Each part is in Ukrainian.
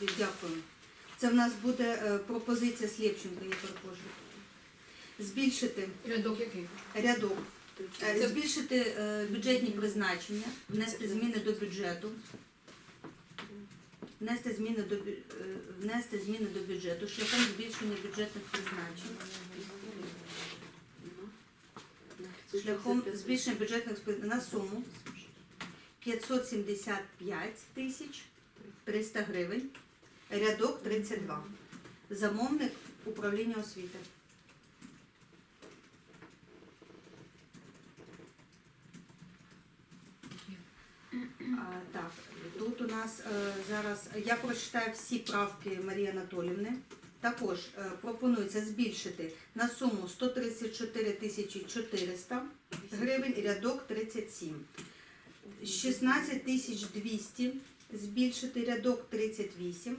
буде, дякую. Це в нас буде е, пропозиція Слєпченка, я перепрошую. Збільшити Рядок який? рядок, е, Це- збільшити е, бюджетні призначення, внести зміни до бюджету. Внести зміни до внести зміни до бюджету шляхом збільшення бюджетних призначень. Шляхом збільшення бюджетних на суму 575 тисяч 300 гривень. Рядок 32. Замовник управління освіти. Так, тут у нас е, зараз я прочитаю всі правки Марії Анатолівни. Також е, пропонується збільшити на суму 134 тисячі 400 гривень, рядок 37. 16 тисяч 200 збільшити рядок 38.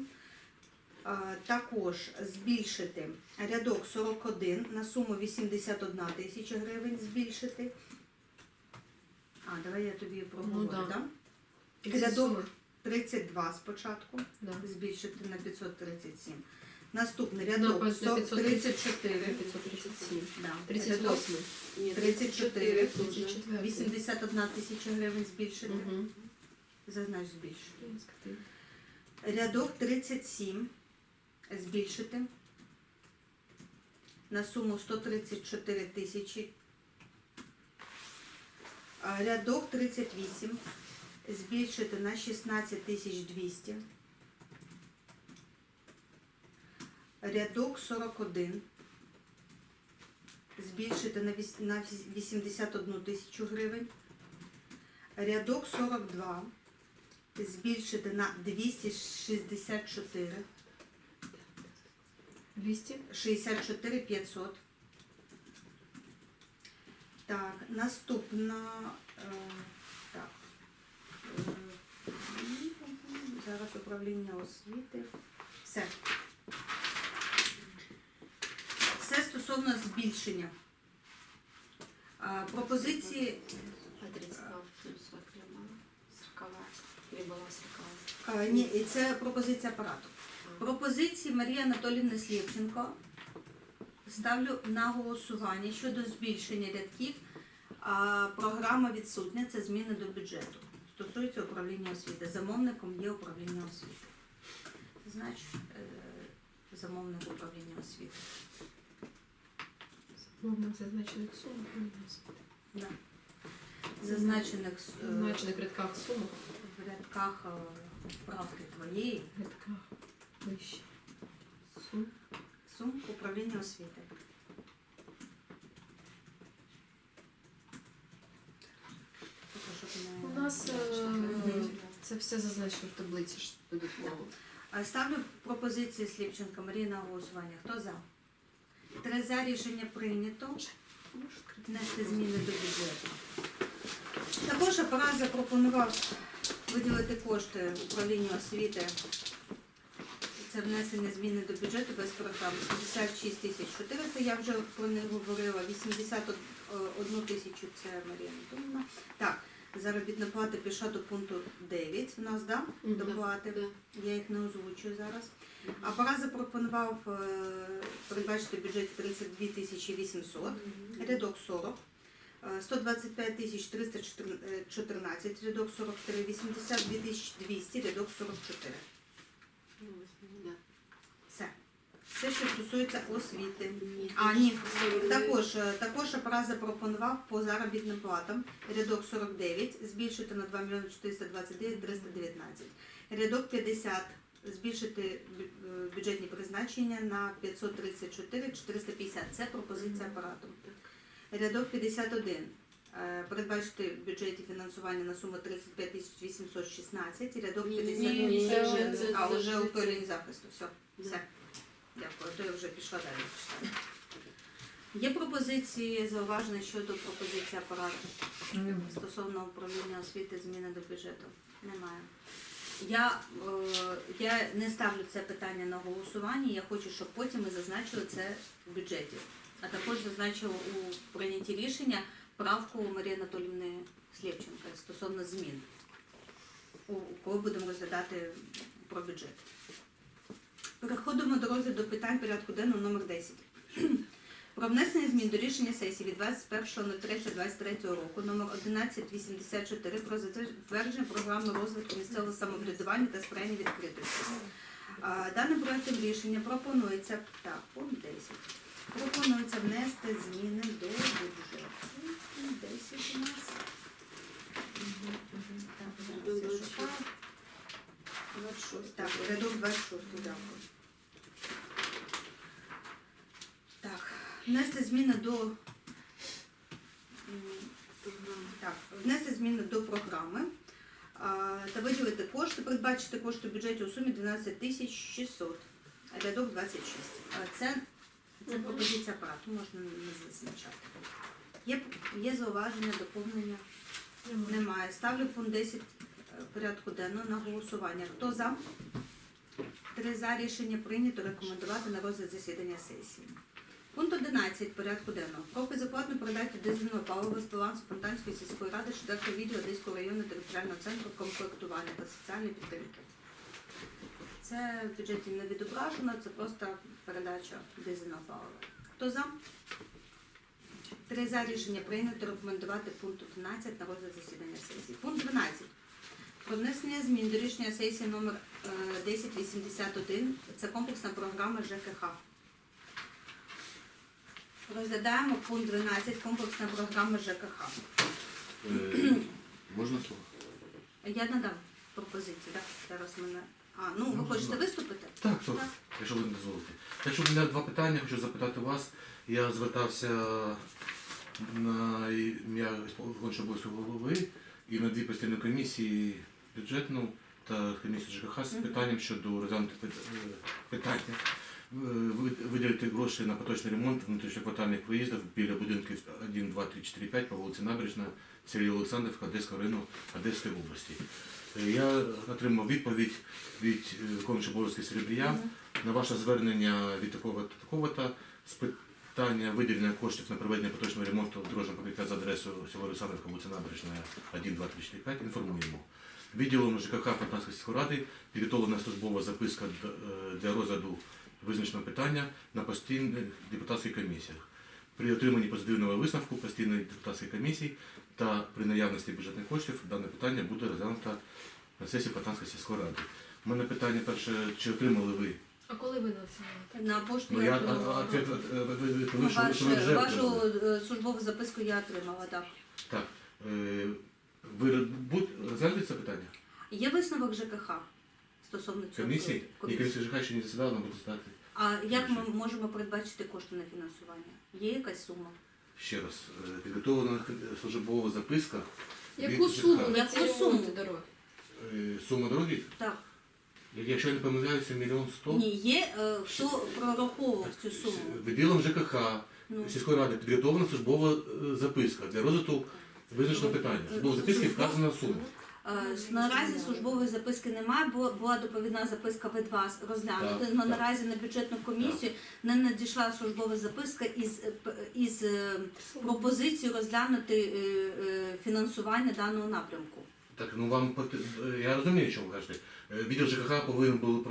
Також збільшити рядок 41 на суму 81 тисяча гривень збільшити. А, давай я тобі проговорю, Ну, да. да? Рядок 32 спочатку, Да. збільшити на 537. Наступний рядок 534. 34. 537. Да. 38. Ні, 34. 34. 81 тисяча гривень збільшити. Угу. Зазнач збільшити. Рядок 37 збільшити на суму 134 тисячі. Рядок 38 збільшити на 16 тисяч 200. Рядок 41 збільшити на віс- на віс- 81 тисячу гривень. Рядок 42 збільшити на 264, 200. 64 500. Так, наступна. Е, так. Е, зараз управління освіти. Все. Все стосовно збільшення. А, пропозиції А 32 плюс прямо 40 или была 40 А, Ні, і це пропозиція апарату. Пропозиції Марії Анатоліївни Слєвченко ставлю на голосування щодо збільшення рядків. А програма відсутня це зміни до бюджету. Стосується управління освіти. Замовником є управління освіти. Значить, е, замовник управління освіти. Мовно зазначених сум. Да. Зазначених с- е, Зазначених рядках сумах. В рядках е, правки твоєї вище. Сум. сум управління освіти. У нас е, це все зазначено в таблиці додатково. Ставлю пропозиції Сліпченка Марії на голосування. Хто за? Три за рішення прийнято. Внести зміни до бюджету. Також апарат запропонував виділити кошти управлінню освіти. Це внесення зміни до бюджету без програми. 56 тисяч 400, я вже про них говорила. 81 тисячу це Марія Антонівна. Так, заробітна плата пішла до пункту 9 у нас, да? Доплати. Я їх не озвучую зараз. Апарат запропонував е, передбачити в бюджеті 32 тисячі 800, рядок 40, е, 125 тисяч 314, рядок 43, 82 тисячі 200, рядок 44. Да. Все. Все, що стосується освіти. А, ні. Також, е, також апарат запропонував по заробітним платам рядок 49 збільшити на 2 мільйони 429 319. Рядок 50 збільшити е, бюджетні призначення на 534 450. Це пропозиція апарату. Рядок 51. е, Передбачити в бюджеті фінансування на суму 35 816. Рядок Ні, 50. ні, ні, це вже- а, це- це вже ж- захисту. Все. Все. Дякую. То я вже пішла далі. читати. Є пропозиції, зауваження щодо пропозиції апарату стосовно управління освіти зміни до бюджету? Немає. Я, е, я не ставлю це питання на голосування. Я хочу, щоб потім ми зазначили це в бюджеті. А також зазначили у прийнятті рішення правку Марії Анатоліївни Слєвченка стосовно змін. Коли будемо розглядати про бюджет. Переходимо до розгляду питань порядку денного номер 10. Про внесення змін до рішення сесії від 21.03.23 року номер 1184 про затвердження програми розвитку місцевого самоврядування та сприяння відкритості. Даним проектом рішення пропонується так, пункт 10. Пропонується внести зміни до бюджету. 10 у нас. Так, зараз я шукаю. 26. Так, рядок 26, дякую. Так, внести зміни до так, внести зміни до програми а, та виділити кошти, передбачити кошти в бюджеті у сумі 12 тисяч 600, рядок 26. А, Це, це пропозиція апарату, можна не зазначати. Є, є зауваження, доповнення? Немає. Ставлю пункт 10 е, порядку денного на голосування. Хто за? Три за рішення прийнято рекомендувати на розгляд засідання сесії. Пункт 11 порядку денного. Про безоплатну передачу дизельного палива з балансу Фонтанської сільської ради четвертого відділу Одеського району територіального центру комплектування та соціальної підтримки. Це в бюджеті не відображено, це просто передача дизельного палива. Хто за? Три за рішення прийнято рекомендувати пункт 11 на розгляд засідання сесії. Пункт 12. Про внесення змін до рішення сесії номер е, 1081. Це комплексна програма ЖКХ. Розглядаємо пункт 12. Комплексна програма ЖКХ. Е, Можна слово? Я надам пропозицію, так? Зараз мене. А, ну ви хочете виступити? Так, так, якщо ви не дозволите. Так що в мене два питання, хочу запитати вас. Я звертався на я виконуючий обов'язку голови і на дві постійні комісії бюджетну та комісію ЖКХ з питанням щодо розглянути е, питання. Е, ви- Виділити гроші на поточний ремонт внутрішньоквартальних виїздів біля будинків 1, 2, 3, 4, 5 по вулиці Набережна, селі Олександрівка, Одеського району Одеської області. Е, Я отримав відповідь від е, виконуючого обов'язки Серебрія на ваше звернення від такого-то такого-то з питання виділення коштів на проведення поточного ремонту дорожнього покриття за адресою село Олександрівка, вулиця Набережна 1, 2, 3, 4, 5 інформуємо. Відділом ЖКХ Фонтанської сільської ради підготовлена службова записка для розгляду визначеного питання на постійних депутатських комісіях. При отриманні позитивного висновку постійної депутатської комісії та при наявності бюджетних коштів дане питання буде розглянуто на сесії Фонтанської сільської ради. У мене питання перше, чи отримали ви? А коли ви надсилаєте? На пошту Ну, я отримала. е, Ну, Вашу е, службову записку я отримала, так. Так. е, Ви будь, знаєте це питання? Є висновок ЖКХ стосовно цього Комісії? Комісії. комісія ще не засідала, але буде стати А як ми можемо передбачити кошти на фінансування? Є якась сума? ще раз. е, Підготовлена службова записка. Яку від суму ЖКХ. Яку суму? дороги? Е, Сума дороги? Так. Якщо я не помиляюся, мільйон сто. Ні, є е, хто прораховував цю суму? Відділом ЖКХ Ну, сільської ради підготовлена службова е, записка для розвитку визначеного питання. Службова записки вказана сума. Е, Наразі службової записки немає, бо була доповідна записка від вас розглянути. Але так. наразі на бюджетну комісію не надійшла службова записка із, е, із е, пропозицією розглянути е, фінансування даного напрямку. Так, ну вам я розумію, що ви кажете. Е, Відділ ЖКХ повинен був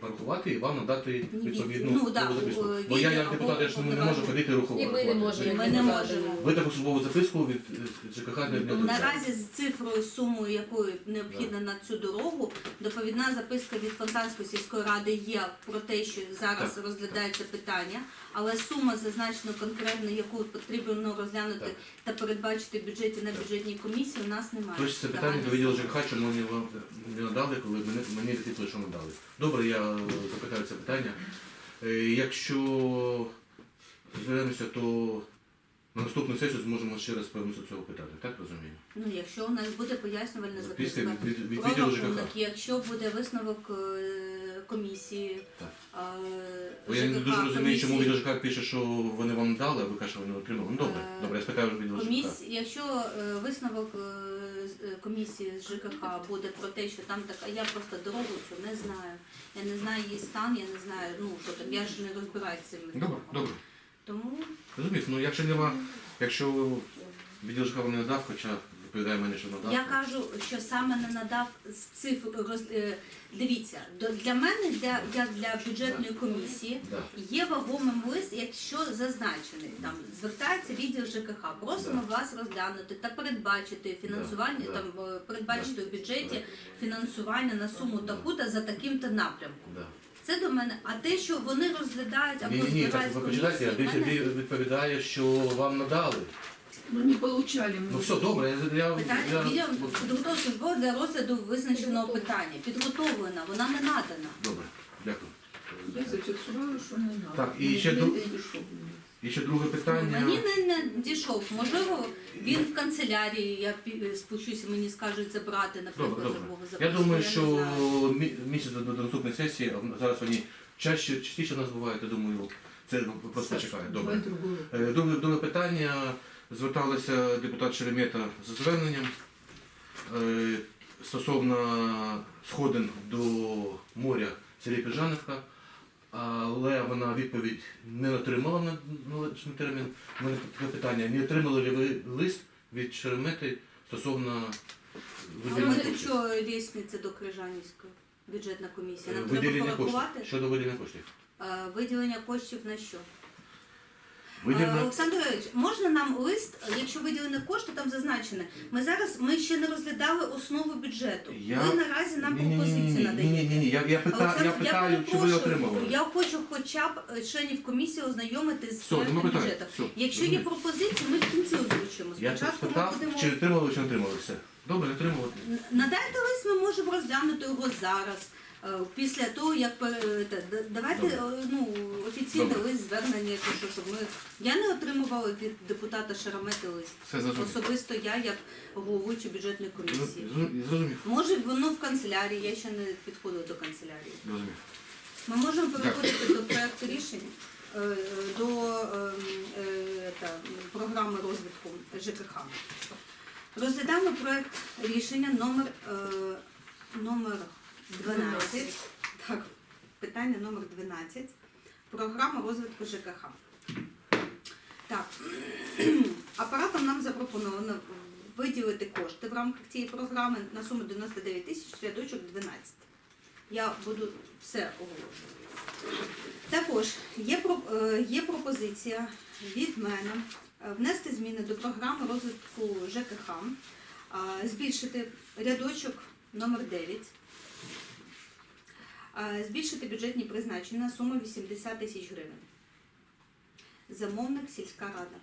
порахувати і вам надати відповідну ну, да, службову записку. е, Бо я відділ як депутат, я ж не не можу ходити і рахувати. І ми не можемо. Ми не можемо. Ви таку службову записку від е, ЖКХ не не? Наразі з цифрою сумою, якою необхідно на цю дорогу, доповідна записка від Фонтанської сільської ради є про те, що зараз Так. розглядається питання, але сума зазначена конкретно, яку потрібно розглянути Так. та передбачити в бюджеті на бюджетній комісії, у нас немає. Тож це питання до відділу ЖКХ, чому мені вам не надали, коли мене, мені відповіли, що надали. Добре, я е, запитаю це питання. Е, Якщо звернемося, то на наступну сесію зможемо ще раз повернутися до цього питання, так розумію? Ну, якщо у нас буде пояснювальна Записка записка, від, від, від відділу ЖКХ. якщо буде висновок е, комісії, Так. Бо я не дуже розумію, чому відділ ЖКХ пише, що вони вам дали, а ви кажете, що вони отримали. Ну добре, Е, добре, я спитаю відділ ЖКХ. Комісія, якщо е, висновок е, з- е, комісії з ЖКХ буде про те, що там така, я просто дорогу цю не знаю. Я не знаю її стан, я не знаю, ну що там, я ж не розбираюся з цими Добре, добре. Тому Розумієте, ну якщо нема, якщо відділ ЖКХ вам не надав, хоча відповідає мені, що надав. Я кажу, що саме не надав з цифр роз... е, Дивіться, для мене, для, як для бюджетної комісії, є вагомим лист, якщо зазначений там звертається відділ ЖКХ. Просимо вас розглянути та передбачити фінансування, там передбачити у бюджеті фінансування на суму таку та за таким-то напрямком. Да. Це до мене. А те, що вони розглядають або Ні, ні, так збирають ви комісії, почитайте, мене відповідає, що вам надали. Ну не получали мы. Ну все, добре, я, я, Питання я підготовчого службова для розгляду визначеного питання. Підготовлена, вона не надана. добре, дякую. Я зафіксувала, що не надо. Так, і ще Не друг- дійшов. І ще друге питання. Мені не, не дійшов. Можливо, він в канцелярії, я пі- спущуся, мені скажуть забрати, наприклад, Добре, добре. забув Я думаю, не що знаю. мі- місяць до, до наступної сесії, а зараз вони чаще, частіше у нас бувають, я думаю, це просто чекає. давай Добре. Е, Друге, друге питання. Зверталися депутат Шеремета з зверненням е, стосовно сходин до моря в селі Піжанівка, але вона відповідь не отримала на належний термін. У мене таке питання, не отримали ли ви лист від Шеремети стосовно А виділення до коштів? чого лісниця до Крижанівської? Бюджетна комісія. Е, Нам треба Виділення порахувати. Щодо виділення коштів. Е, виділення коштів на що? Виділення... Олександр можна нам лист, якщо виділені кошти, там зазначено. Ми зараз ми ще не розглядали основу бюджету. Я- Ви наразі нам пропозиції Ні, ні, надаєте. ні, ні, я, я, пита, Олександр, я питаю, чи ви перепрошую, отримали. Я хочу хоча б е, членів комісії ознайомити з Все, нема питань. бюджету. Все, Якщо є розумію. пропозиції, ми в кінці озвучимо. Я Спочатку ми спитав, будемо чи отримали, чи не отримали. Все. Добре, отримали. Н- надайте лист, ми можемо розглянути його зараз. Е, Після того, як те, давайте е, ну, офіційний Добре. лист звернення, чи що, щоб ми. Я не отримувала від депутата Шарамети лист. Особисто я як головуючий бюджетної комісії. Зрозумів. Може, воно в канцелярії, я ще не підходила до канцелярії. Зрозумів. Ми можемо переходити до проекту рішення, е, до ем, е, та, програми розвитку ЖКХ. Розглядаємо проект рішення номер, е, номер 12. Так, питання номер 12. Програма розвитку ЖКХ. Так, апаратом нам запропоновано виділити кошти в рамках цієї програми на суму 99 тисяч рядочок 12. Я буду все оголошувати. Також є, е, є пропозиція від мене е, внести зміни до програми розвитку ЖКХ, збільшити рядочок номер 9, е, збільшити бюджетні призначення на суму 80 тисяч гривень. Замовник сільська рада.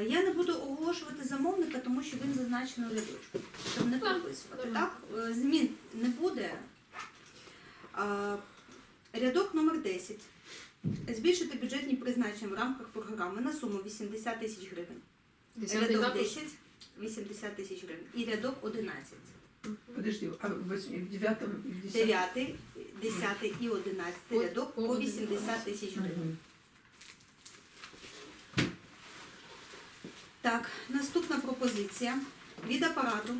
Е, Я не буду оголошувати замовника, тому що він зазначений у рядочку. Щоб не прописувати. Так, Е, змін не буде. Е, Рядок номер 10. Збільшити бюджетні призначення в рамках програми на суму 80 тисяч гривень. Рядок 10 80 тисяч гривень. І рядок 11. Подожди, а в восьми- в девятом и в десятом? 9, 10 і 11 По- рядок по по 11. 80 тисяч гривень. Так, наступна пропозиція від апарату.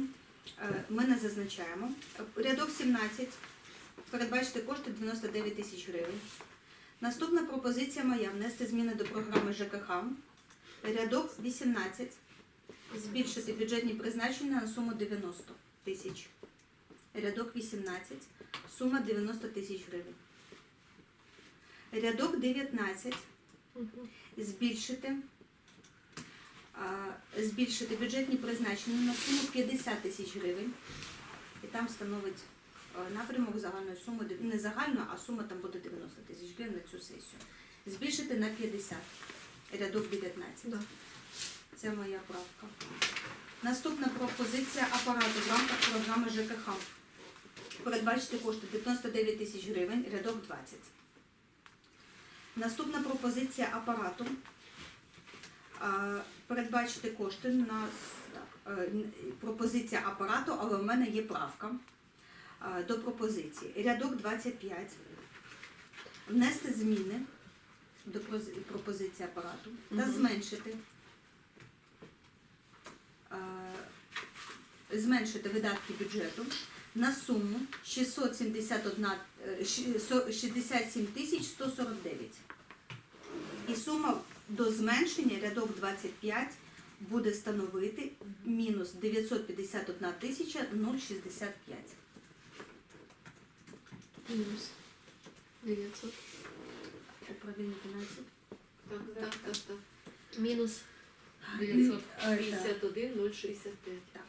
Е, Ми не зазначаємо. Рядок 17. Передбачити кошти 99 тисяч гривень. Наступна пропозиція моя внести зміни до програми ЖКХ. Рядок 18. Збільшити бюджетні призначення на суму 90 тисяч. Рядок 18. Сума 90 тисяч гривень. Рядок 19 збільшити, збільшити бюджетні призначення на суму 50 тисяч гривень. І там становить напрямок загальної суми, не загальну, а сума там буде 90 тисяч гривень на цю сесію. Збільшити на 50, рядок 19. Це моя правка. Наступна пропозиція апарату в рамках програми ЖКХ. Передбачити кошти 99 тисяч гривень, рядок 20. Наступна пропозиція апарату. Передбачити кошти на так, е, пропозиція апарату, але в мене є правка до пропозиції. Рядок 25. Внести зміни до пропозиції апарату та зменшити зменшити видатки бюджету на суму 671, е, щ- со- 67 тисяч 149. І сума до зменшення рядок 25 буде становити мінус 951 тисяча 065. Мінус 900. Управління фінансів. Так, так, так, так. Мінус 900. Е, так. 51 065. Так.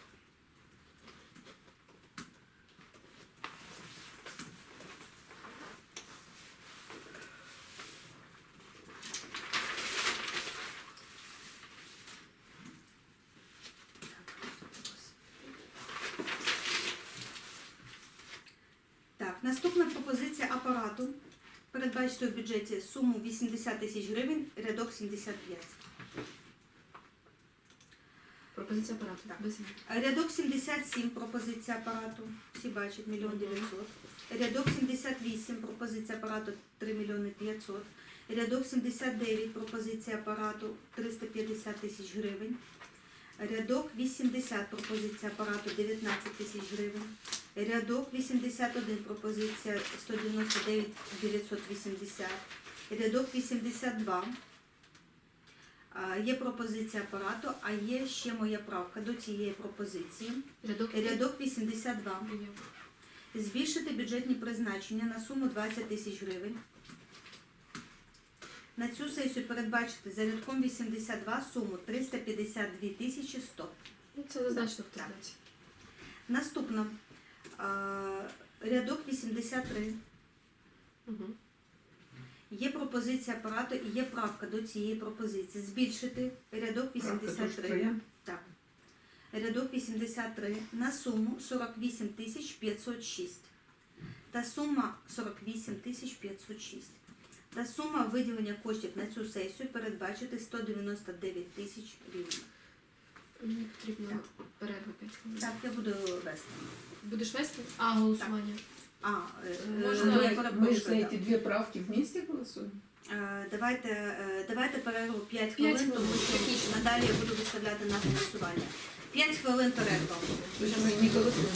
Так, наступна пропозиція апарату. Передбачити у бюджеті суму 80 тисяч гривень, рядок 75. Пропозиція апарату. Так. Без змін. Рядок 77 пропозиція апарату. Всі бачать мільйон 900. Рядок 78 пропозиція апарату 3 мільйони 500. Рядок 79 пропозиція апарату 350 тисяч гривень. Рядок 80 пропозиція апарату 19 тисяч гривень. Рядок 81 пропозиція 199 980. Рядок 82 а, Є пропозиція апарату, а є ще моя правка до цієї пропозиції. Рядок. Рядок 82. Збільшити бюджетні призначення на суму 20 тисяч гривень. На цю сесію передбачити за рядком 82 суму 352 тисячі 100. Ну, Це зазначено в таблиці. Наступно рядок 83. Угу. Є пропозиція апарату і є правка до цієї пропозиції. Збільшити рядок 83. Так. Рядок 83 на суму 48 тисяч 506. Та сума 48 тисяч 506. Та сума виділення коштів на цю сесію передбачити 199 тисяч гривень. Мені потрібно перерву 5 хвилин. Так, я буду вести. Будеш вести? А, голосування. А, е, Можна- е, я Мы, мы перепрошую, за да. эти две правки вместе голосуем? Е, Давайте, е, давайте перерву 5 П'ять хвилин, хвилин, тому що технічно. надалі я буду виставляти на голосування. 5 хвилин перерва. То есть мы не голосуем?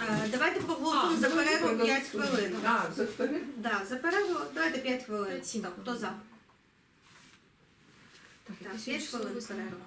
Е, Давайте проголосуємо А, за давайте перерву 5 проголосуем. хвилин. А, за перерву? Да, за перерву давайте 5 хвилин. П'ять, сім Так, хвилин. хто за? Так, Так, п'ять хвилин перерва.